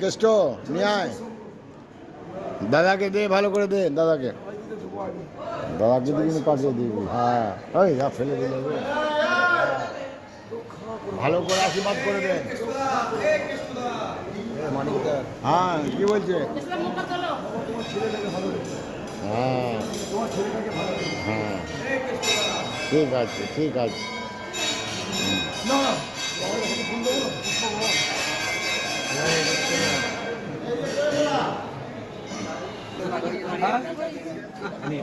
কেষ্ট, নিয়ে আয়। দাদাকে দে, ভালো করে দে, দাদাকে। দাদাকে যদি পাঠিয়ে দিবি। হ্যাঁ। ওই যা ফেলে দিলে। ভালো করে আশীর্বাদ করে দেন। হ্যাঁ কি বলছে? হ্যাঁ। হ্যাঁ। ঠিক আছে ঠিক আছে। দিয়ে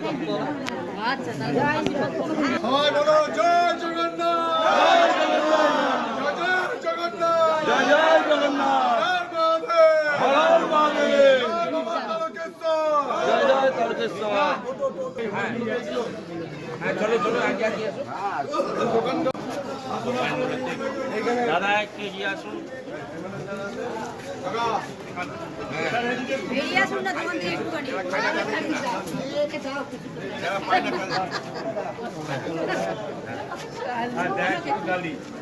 দেবো আচ্ছা জয় জগন্নাথ জয় জগন্নাথ জয় জয় জগন্নাথ হর মহাদেব জয় বাবা তারকেশ্বর দাদা একটু এগিয়ে আসুন বেরিয়ে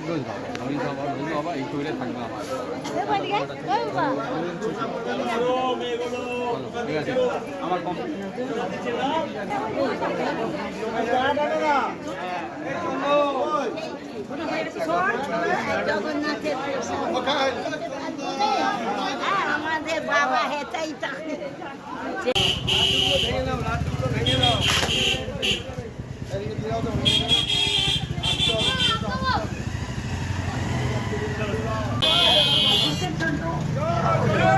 থেকে দেখ গালি গালি ওষুধটা নিন আমাকে এই এই তো তো। মা আছে তো আমি সামনে গেছি না যদি ফোন করল তাকে ওখানে কাছে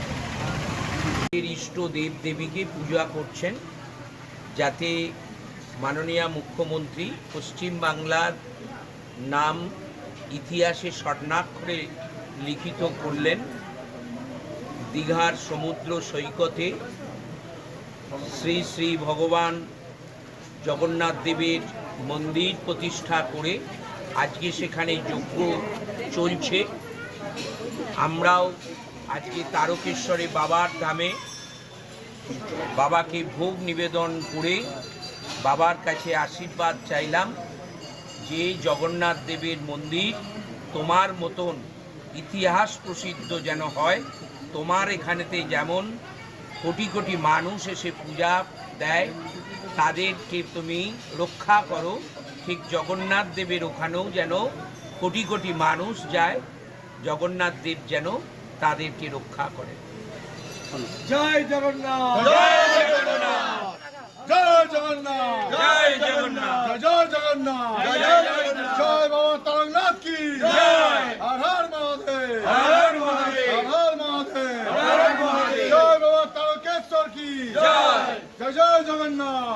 ইষ্ট দেব দেবীকে পূজা করছেন যাতে মাননীয় মুখ্যমন্ত্রী পশ্চিম বাংলার নাম ইতিহাসে স্বর্ণাক্ষরে লিখিত করলেন। দীঘার সমুদ্র সৈকতে শ্রী শ্রী ভগবান জগন্নাথ দেবের মন্দির প্রতিষ্ঠা করে আজকে সেখানে যজ্ঞ চলছে। আমরাও আজকে তারকেশ্বরে বাবার ধামে বাবাকে ভোগ নিবেদন করে বাবার কাছে আশীর্বাদ চাইলাম যে জগন্নাথ দেবের মন্দির তোমার মতন ইতিহাস প্রসিদ্ধ যেন হয়, তোমার এখানেতে যেমন কোটি কোটি মানুষ এসে পূজা দেয়, তাদেরকে তুমি রক্ষা করো। ঠিক জগন্নাথ দেবের ওখানেও যেন কোটি কোটি মানুষ যায়, জগন্নাথ দেব যেন তাদেরকে রক্ষা করে। জয় জগন্নাথ। জয় জগন্নাথ। জয় জগন্নাথ। জয় জগন্নাথ। জয় জগন্নাথ। জয় জগন্নাথ। জয় বাবা তারকনাথ কি? জয়। হর হর মহাদেব। হর মহাদেব। হর মহাদেব। হর মহাদেব। জয় বাবা তারকেশ্বর কি? জয়। জয় জয় জগন্নাথ।